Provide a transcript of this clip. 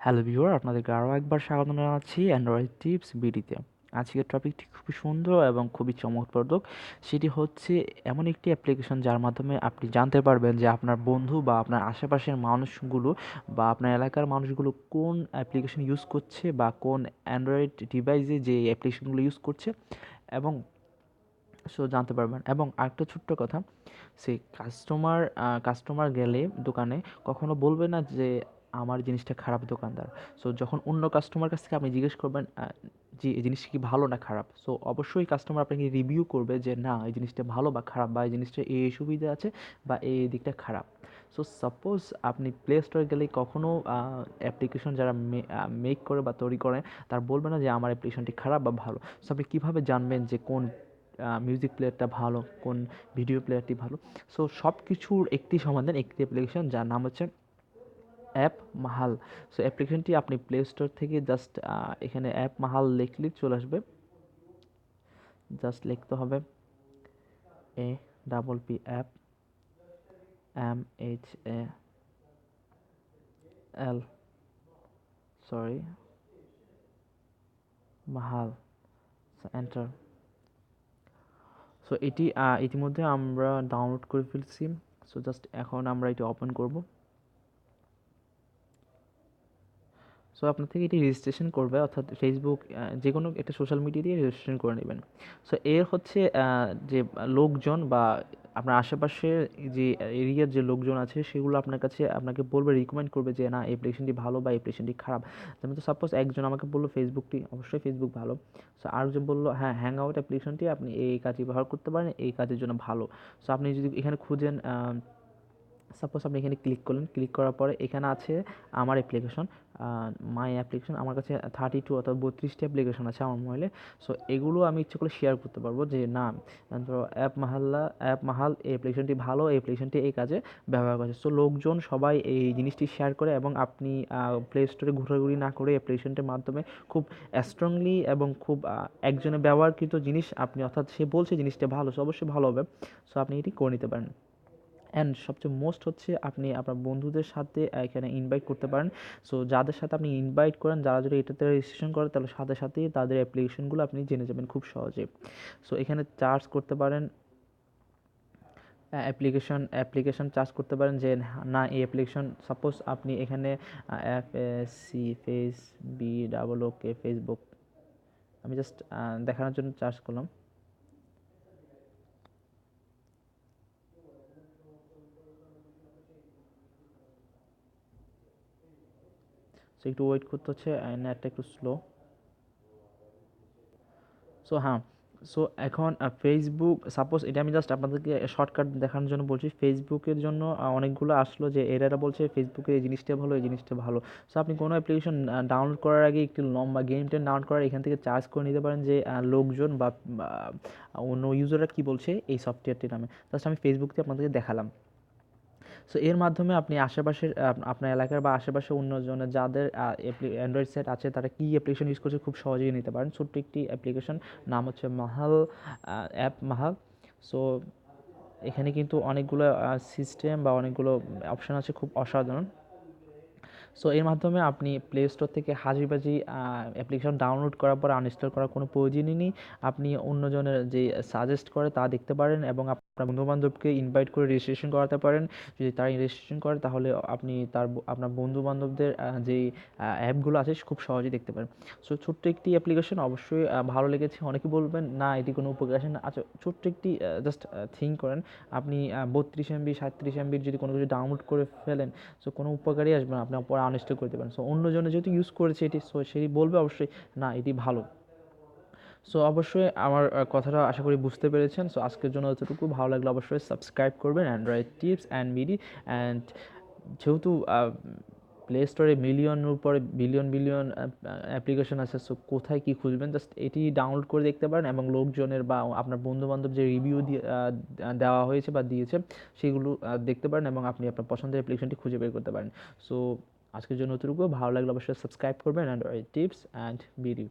Hello viewer আপনাদেরকে আরও একবার স্বাগত জানাচ্ছি অ্যান্ড্রয়েড টিপস বিডিতে। আজকের টপিকটি খুবই সুন্দর এবং খুবই চমকপ্রদক। সেটি হচ্ছে এমন একটি অ্যাপ্লিকেশন যার মাধ্যমে আপনি জানতে পারবেন যে আপনার বন্ধু বা আপনার আশেপাশের মানুষগুলো বা আপনার এলাকার মানুষগুলো কোন অ্যাপ্লিকেশন ইউজ করছে বা কোন অ্যান্ড্রয়েড ডিভাইসে যে অ্যাপ্লিকেশনগুলো ইউজ করছে এবং সো জানতে পারবেন। এবং আরেকটা ছোট্ট কথা সেই কাস্টমার কাস্টমার গেলে দোকানে কখনো বলবে না যে আমার জিনিসটা খারাপ দোকানদার। সো যখন অন্য কাস্টমার কাছ থেকে আপনি জিজ্ঞেস করবেন যে এই জিনিসটা কি ভালো না খারাপ? সো অবশ্যই কাস্টমার আপনাকে রিভিউ করবে যে না, এই জিনিসটা ভালো বা খারাপ বা এই জিনিসটা এই সুবিধা আছে বা এই দিকটা খারাপ। সো সাপোজ আপনি প্লে স্টোরে গেলে কখনও অ্যাপ্লিকেশন যারা মেক করে বা তৈরি করে, তার বলবে না যে আমার অ্যাপ্লিকেশনটি খারাপ বা ভালো। সো আপনি কীভাবে জানবেন যে কোন মিউজিক প্লেয়ারটা ভালো, কোন ভিডিও প্লেয়ারটি ভালো? সো সব কিছুর একটি সমাধান একটি অ্যাপ্লিকেশন যার নাম হচ্ছে অ্যাপ মাহাল সো অ্যাপ্লিকেশনটি আপনি প্লে স্টোর থেকে জাস্ট এখানে অ্যাপ মাহাল লিখলে চলে আসবে। জাস্ট লিখতে হবে A double P app M H A L sorry Mahal enter so এটি ইতিমধ্যে আমরা ডাউনলোড করে ফেলছি। সো জাস্ট এখন আমরা এটি ওপেন করব। সো আপনার থেকে এটি রেজিস্ট্রেশন করবে, অর্থাৎ ফেসবুক যে কোনো একটা সোশ্যাল মিডিয়া দিয়ে রেজিস্ট্রেশন করে নেবেন। সো এর হচ্ছে যে লোকজন বা আপনার আশেপাশের যে এরিয়ার যে লোকজন আছে, সেগুলো আপনার কাছে আপনাকে বলবে রিকমেন্ড করবে যে, না অ্যাপ্লিকেশনটি ভালো বা অ্যাপ্লিকেশনটি খারাপ। যেমন তো সাপোজ একজন আমাকে বলল ফেসবুকটি অবশ্যই ফেসবুক ভালো। সো আরেকজন বলল হ্যাঁ হ্যাং আউট অ্যাপ্লিকেশনটি আপনি এই কাজে ব্যবহার করতে পারেন, এই কাজের জন্য ভালো। সো আপনি যদি এখানে খুঁজেন সাপোজ আপনি এখানে ক্লিক করলেন ক্লিক করার পরে এখানে আছে আমার অ্যাপ্লিকেশন মাই অ্যাপ্লিকেশন আমার কাছে থার্টি টু অর্থাৎ বত্রিশটি অ্যাপ্লিকেশন আছে আমার মোবাইলে সো এগুলো আমি ইচ্ছে করে শেয়ার করতে পারব যে না, ধরো অ্যাপ মাহাল্লা অ্যাপ মাহাল, এই অ্যাপ্লিকেশনটি ভালো, এই অ্যাপ্লিকেশনটি এই কাজে ব্যবহার করছে। সো লোকজন সবাই এই জিনিসটি শেয়ার করে এবং আপনি প্লে স্টোরে ঘোরাঘুরি না করে অ্যাপ্লিকেশনটির মাধ্যমে খুব স্ট্রংলি এবং খুব একজনে ব্যবহারকৃত জিনিস আপনি, অর্থাৎ সে বলছে জিনিসটা ভালো, সো অবশ্যই ভালো হবে। সো আপনি এটি করে নিতে পারেন। অ্যান্ড সবচেয়ে মোস্ট হচ্ছে আপনি আপনার বন্ধুদের সাথে এখানে ইনভাইট করতে পারেন। সো যাদের সাথে আপনি ইনভাইট করেন, যারা যদি এটাতে রেজিস্ট্রেশন করে, তাহলে সাথে সাথেই তাদের অ্যাপ্লিকেশনগুলো আপনি জেনে যাবেন খুব সহজে। সো এখানে চার্জ করতে পারেন অ্যাপ্লিকেশন অ্যাপ্লিকেশন চার্জ করতে পারেন যে না, এই অ্যাপ্লিকেশন সাপোজ আপনি এখানে F C face B double okay facebook আমি জাস্ট দেখানোর জন্য চার্জ করলাম। একটু ওয়েট করতে হচ্ছে নেটটা একটু স্লো সো হ্যাঁ সো এখন ফেসবুক সাপোজ এটা আমি জাস্ট আপনাদেরকে শর্টকাট দেখানোর জন্য বলছি। ফেসবুকের জন্য অনেকগুলো আসলো যে এরা বলছে ফেসবুকের এই জিনিসটা ভালো, এই জিনিসটা ভালো। সো আপনি কোনো অ্যাপ্লিকেশন ডাউনলোড করার আগে একটু লম্বা গেম ডাউনলোড করার, এখান থেকে চার্জ করে নিতে পারেন যে লোকজন বা অন্য ইউজাররা কী বলছে এই সফটওয়্যারটির নামে। জাস্ট আমি ফেসবুক আপনাদেরকে দেখালাম। সো এর মাধ্যমে আপনি আশেপাশের আপনার এলাকার বা আশেপাশে অন্যজনের যাদের অ্যান্ড্রয়েড সেট আছে, তারা কী অ্যাপ্লিকেশন ইউজ করছে খুব সহজেই নিতে পারেন। ছোট্ট একটি অ্যাপ্লিকেশন নাম হচ্ছে মাহাল অ্যাপ মাহাল সো এখানে কিন্তু অনেকগুলো সিস্টেম বা অনেকগুলো অপশান আছে, খুব অসাধারণ। সো এর মাধ্যমে আপনি প্লে স্টোর থেকে হাজিবাজি অ্যাপ্লিকেশন ডাউনলোড করার পর আনইনস্টল করার কোনো প্রয়োজনই নেই। আপনি অন্যজনের যে সাজেস্ট করে তা দেখতে পারেন এবং আপনার বন্ধুবান্ধবকে ইনভাইট করে রেজিস্ট্রেশন করাতে পারেন। যদি তারা রেজিস্ট্রেশন করে, তাহলে আপনি তার আপনার বন্ধুবান্ধবদের যেই অ্যাপগুলো আছে, খুব সহজেই দেখতে পারেন। সো ছোট্ট একটি অ্যাপ্লিকেশন অবশ্যই ভালো লেগেছে, অনেকে বলবেন, না, এটি কোনো উপকার না। আচ্ছা ছোট্ট একটি জাস্ট থিঙ্ক করেন। আপনি বত্রিশ এমবি সাঁত্রিশ এমবির যদি কোনো কিছু ডাউনলোড করে ফেলেন সো কোনো উপকারই আসবে না, আপনি পরে আনইনস্টল করতে পারেন সো অন্যজনে যেহেতু ইউজ করেছে এটি সো সেটি বলবে অবশ্যই, না, এটি ভালো। সো অবশ্যই আমার কথাটা আশা করি বুঝতে পেরেছেন। সো আজকের জন্য এতটুকু। ভালো লাগলে অবশ্যই সাবস্ক্রাইব করবেন অ্যান্ড্রয়েড টিপস অ্যান্ড মিডি অ্যান্ড যেহেতু প্লে স্টোরে মিলিয়নের উপরে বিলিয়ন বিলিয়ন অ্যাপ্লিকেশন আছে সো কোথায় কী খুঁজবেন? জাস্ট এটি ডাউনলোড করে দেখতে পারেন এবং লোকজনের বা আপনার বন্ধুবান্ধব যে রিভিউ দেওয়া হয়েছে বা দিয়েছে, সেগুলো দেখতে পারেন এবং আপনি আপনার পছন্দের অ্যাপ্লিকেশনটি খুঁজে বের করতে পারেন। সো আজকের জন্য এতটুকু। ভালো লাগলে অবশ্যই সাবস্ক্রাইব করবেন অ্যান্ড টিপস অ্যান্ড ভিডিও